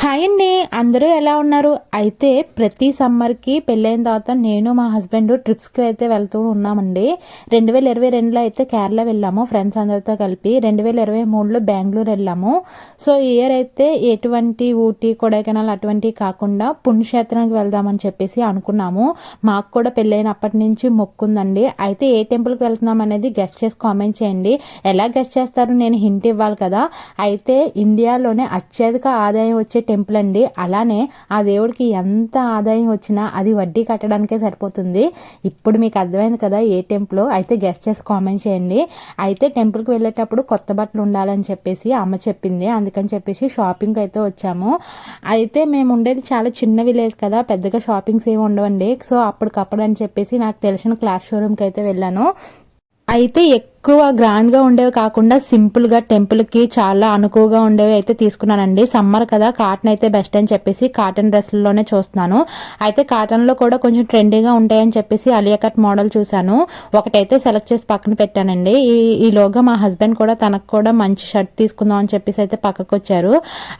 Hi అండి. అందరూ ఎలా ఉన్నారు? అయితే ప్రతి సమ్మర్కి పెళ్ళైన తర్వాత నేను మా హస్బెండ్ ట్రిప్స్కి అయితే వెళ్తూ ఉన్నామండి. రెండు వేల ఇరవై రెండులో అయితే కేరళ వెళ్ళాము ఫ్రెండ్స్ అందరితో కలిపి. రెండు వేల ఇరవై మూడులో బెంగళూరు వెళ్ళాము. సో ఈ ఇయర్ అయితే ఎటువంటి ఊటీ కొడైకెనాల్ అటువంటివి కాకుండా పుణ్యక్షేత్రానికి వెళ్దామని చెప్పేసి అనుకున్నాము. మాకు కూడా పెళ్ళైనప్పటి నుంచి మొక్కుందండి. అయితే ఏ టెంపుల్కి వెళ్తున్నాం అనేది గెస్ట్ చేసి కామెంట్ చేయండి. ఎలా గెస్ట్ చేస్తారు? నేను హింట్ ఇవ్వాలి కదా. అయితే ఇండియాలోనే అత్యధిక ఆదాయం వచ్చే టెంపుల్ అండి. అలానే ఆ దేవుడికి ఎంత ఆదాయం వచ్చినా అది వడ్డీ కట్టడానికే సరిపోతుంది. ఇప్పుడు మీకు అర్థమైంది కదా ఏ టెంపుల్. అయితే గెస్ట్ చేసి కామెంట్ చేయండి. అయితే టెంపుల్కి వెళ్ళేటప్పుడు కొత్త బట్టలు ఉండాలని చెప్పేసి అమ్మ చెప్పింది. అందుకని చెప్పేసి షాపింగ్కి అయితే వచ్చాము. అయితే మేము ఉండేది చాలా చిన్న విలేజ్ కదా. పెద్దగా షాపింగ్స్ ఏమి ఉండవండి. సో అప్పటికప్పుడు అని చెప్పేసి నాకు తెలిసిన క్లాస్ షోరూమ్కి అయితే వెళ్ళాను. అయితే ఎక్కువ ఎక్కువ గ్రాండ్గా ఉండేవి కాకుండా సింపుల్గా టెంపుల్కి చాలా అనుకువగా ఉండేవి అయితే తీసుకున్నానండి. సమ్మర్ కదా కాటన్ అయితే బెస్ట్ అని చెప్పేసి కాటన్ డ్రెస్లలోనే చూస్తున్నాను. అయితే కాటన్లో కూడా కొంచెం ట్రెండీగా ఉంటాయని చెప్పేసి అలియా కట్ మోడల్ చూశాను. ఒకటైతే సెలెక్ట్ చేసి పక్కన పెట్టానండి. ఈ ఈలోగా మా హస్బెండ్ కూడా తనకు కూడా మంచి షర్ట్ తీసుకుందాం అని చెప్పేసి అయితే పక్కకు వచ్చారు.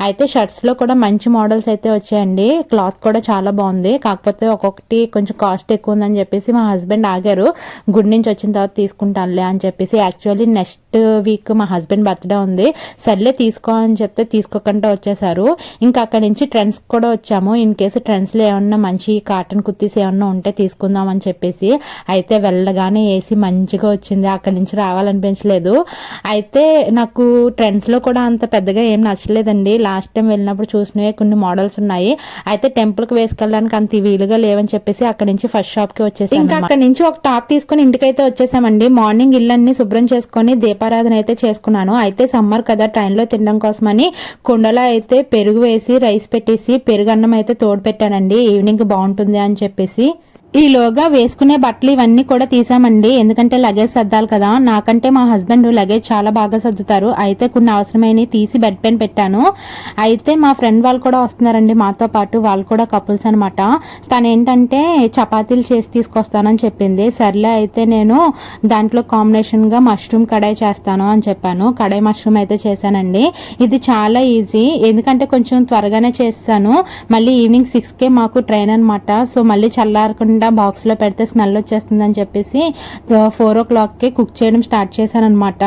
అయితే షర్ట్స్లో కూడా మంచి మోడల్స్ అయితే వచ్చాయండి. క్లాత్ కూడా చాలా బాగుంది. కాకపోతే ఒక్కొక్కటి కొంచెం కాస్ట్ ఎక్కువ ఉందని చెప్పేసి మా హస్బెండ్ ఆగారు. గుడి నుంచి వచ్చిన తర్వాత తీసుకుంటానులే అని చెప్పేసి యాక్చువల్లీ నెక్స్ట్ వీక్ మా హస్బెండ్ బర్త్డే ఉంది. సర్లే తీసుకో అని చెప్తే తీసుకోకుండా వచ్చేసారు. ఇంకా అక్కడ నుంచి ట్రెండ్స్ కూడా వచ్చాము. ఇన్ కేసు ట్రెండ్స్లో ఏమన్నా మంచి కాటన్ కుర్తీస్ ఏమన్నా ఉంటే తీసుకుందాం అని చెప్పేసి అయితే వెళ్ళగానే ఏసీ మంచిగా వచ్చింది. అక్కడి నుంచి రావాలనిపించలేదు. అయితే నాకు ట్రెండ్స్లో కూడా అంత పెద్దగా ఏం నచ్చలేదండి. లాస్ట్ టైం వెళ్ళినప్పుడు చూసినవి కొన్ని మోడల్స్ ఉన్నాయి. అయితే టెంపుల్కి వేసుకెళ్ళడానికి అంత వీలుగా లేవని చెప్పేసి అక్కడ నుంచి ఫస్ట్ షాప్కి వచ్చేసి ఇంకా అక్కడ నుంచి ఒక టాప్ తీసుకుని ఇంటికైతే వచ్చేసామండి. మార్నింగ్ ఇల్లన్నీ శుభ్రం చేసుకొని దీపారాధన అయితే చేసుకున్నాను. అయితే సమ్మర్ కదా ట్రైన్లో తినడం కోసమని కుండలో అయితే పెరుగు వేసి రైస్ పెట్టేసి పెరుగు అన్నం అయితే తోడు పెట్టానండి. ఈవినింగ్ బాగుంటుంది అని చెప్పేసి. ఈలోగా వేసుకునే బట్టలు ఇవన్నీ కూడా తీసామండి. ఎందుకంటే లగేజ్ సర్దాలి కదా. నాకంటే మా హస్బెండ్ లగేజ్ చాలా బాగా సర్దుతారు. అయితే కొన్ని అవసరమైనవి తీసి బెడ్ పైన పెట్టాను. అయితే మా ఫ్రెండ్ వాళ్ళు కూడా వస్తున్నారండి మాతో పాటు. వాళ్ళు కూడా కపుల్స్ అనమాట తను ఏంటంటే చపాతీలు చేసి తీసుకొస్తానని చెప్పింది. సర్లే అయితే నేను దాంట్లో కాంబినేషన్గా మష్రూమ్ కడాయి చేస్తాను అని చెప్పాను. కడాయి మష్రూమ్ అయితే చేశానండి. ఇది చాలా ఈజీ ఎందుకంటే కొంచెం త్వరగానే చేస్తాను. మళ్ళీ ఈవినింగ్ సిక్స్కే మాకు ట్రైన్ అనమాట సో మళ్ళీ చల్లారకుండా బాక్స్లో పెడితే స్మెల్ వచ్చేస్తుందని చెప్పేసి ఫోర్ ఓ క్లాక్కి కుక్ చేయడం స్టార్ట్ చేశానమాట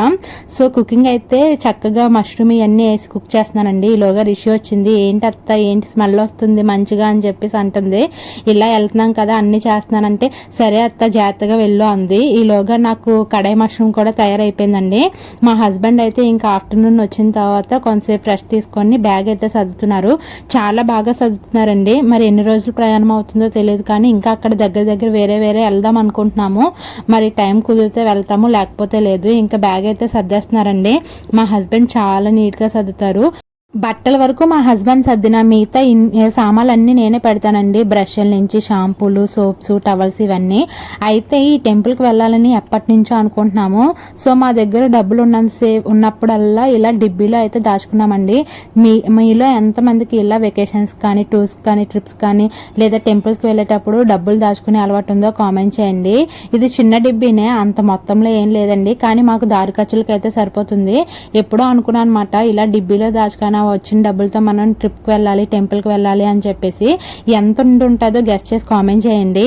సో కుకింగ్ అయితే చక్కగా మష్రూమ్ ఇవన్నీ వేసి కుక్ చేస్తున్నానండి. ఈలోగా రిషి వచ్చింది ఏంటి అత్త ఏంటి స్మెల్ వస్తుంది మంచిగా? అని చెప్పేసి అంటుంది. ఇలా వెళ్తున్నాం కదా అన్ని చేస్తున్నానంటే సరే అత్త జాగ్రత్తగా వెళ్ళు అంది. ఈలోగా నాకు కడాయి మష్రూమ్ కూడా తయారైపోయిందండి. మా హస్బెండ్ అయితే ఇంకా ఆఫ్టర్నూన్ వచ్చిన తర్వాత కొంతసేపు ఫ్రెష్ తీసుకొని బ్యాగ్ అయితే సర్దుతున్నారు. చాలా బాగా సర్దుతున్నారండి. మరి ఎన్ని రోజులు ప్రయాణం అవుతుందో తెలియదు కానీ ఇంకా అక్కడ దగ్గర దగ్గర వేరే వేరే వెళ్దాం అనుకుంటున్నాము. మరి టైం కుదిరితే వెళ్తాము లేకపోతే లేదు. ఇంకా బ్యాగ్ అయితే సర్దేస్తున్నారండి. మా హస్బెండ్ చాలా నీట్గా సర్దుతారు. బట్టల వరకు మా హస్బెండ్ సర్దిన మిగతా సామాన్లన్నీ నేనే పెడతానండి. బ్రష్ల నుంచి షాంపూలు సోప్స్ టవల్స్ ఇవన్నీ. అయితే ఈ టెంపుల్కి వెళ్ళాలని ఎప్పటి నుంచో అనుకుంటున్నాము. సో మా దగ్గర డబ్బులు ఉన్నంతసేపు ఉన్నప్పుడల్లా ఇలా డిబ్బీలో అయితే దాచుకున్నామండి. మీ మీలో ఎంతమందికి ఇలా వెకేషన్స్ కానీ టూర్స్ కానీ ట్రిప్స్ కానీ లేదా టెంపుల్స్కి వెళ్ళేటప్పుడు డబ్బులు దాచుకునే అలవాటు ఉందో కామెంట్ చేయండి. ఇది చిన్న డిబ్బీనే అంత మొత్తంలో ఏం లేదండి. కానీ మాకు దారి ఖర్చులకి అయితే సరిపోతుంది. ఎప్పుడో అనుకున్నాను అనమాట ఇలా డిబ్బీలో దాచుకున్నా వచ్చిన డబ్బులతో మనం ట్రిప్కి వెళ్ళాలి టెంపుల్కి వెళ్ళాలి అని చెప్పేసి ఎంత ఉంటుంటుందో గెస్ట్ చేసి కామెంట్ చేయండి.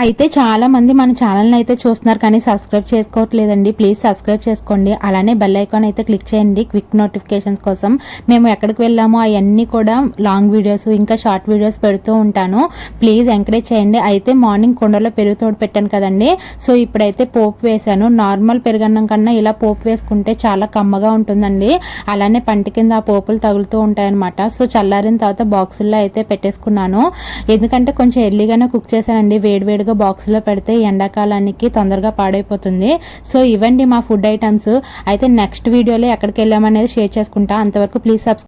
అయితే చాలా మంది మన ఛానల్ని అయితే చూస్తున్నారు కానీ సబ్స్క్రైబ్ చేసుకోవట్లేదండి. ప్లీజ్ సబ్స్క్రైబ్ చేసుకోండి. అలానే బెల్ ఐకాన్ అయితే క్లిక్ చేయండి క్విక్ నోటిఫికేషన్స్ కోసం. మేము ఎక్కడికి వెళ్ళామో అవన్నీ కూడా లాంగ్ వీడియోస్ ఇంకా షార్ట్ వీడియోస్ పెడుతూ ఉంటాను. ప్లీజ్ ఎంకరేజ్ చేయండి. అయితే మార్నింగ్ కుండలో పెరుగు తోడు పెట్టాను కదండి. సో ఇప్పుడైతే పోపు వేసాను నార్మల్ పెరుగన్నం కన్నా ఇలా పోపు వేసుకుంటే చాలా కమ్మగా ఉంటుందండి. అలానే పంట కింద ఆ పోపులు తగులుతూ ఉంటాయన్నమాట. సో చల్లారిన తర్వాత బాక్సుల్లో అయితే పెట్టేసుకున్నాను. ఎందుకంటే కొంచెం ఎర్లీగానే కుక్ చేశానండి. వేడివేడి డైరెక్ట్గా బాక్స్లో పెడితే ఎండాకాలానికి తొందరగా పాడైపోతుంది. సో ఇవ్వండి మా ఫుడ్ ఐటమ్స్. అయితే నెక్స్ట్ వీడియోలో ఎక్కడికి వెళ్ళామనేది షేర్ చేసుకుంటా. అంతవరకు ప్లీజ్ సబ్స్క్రైబ్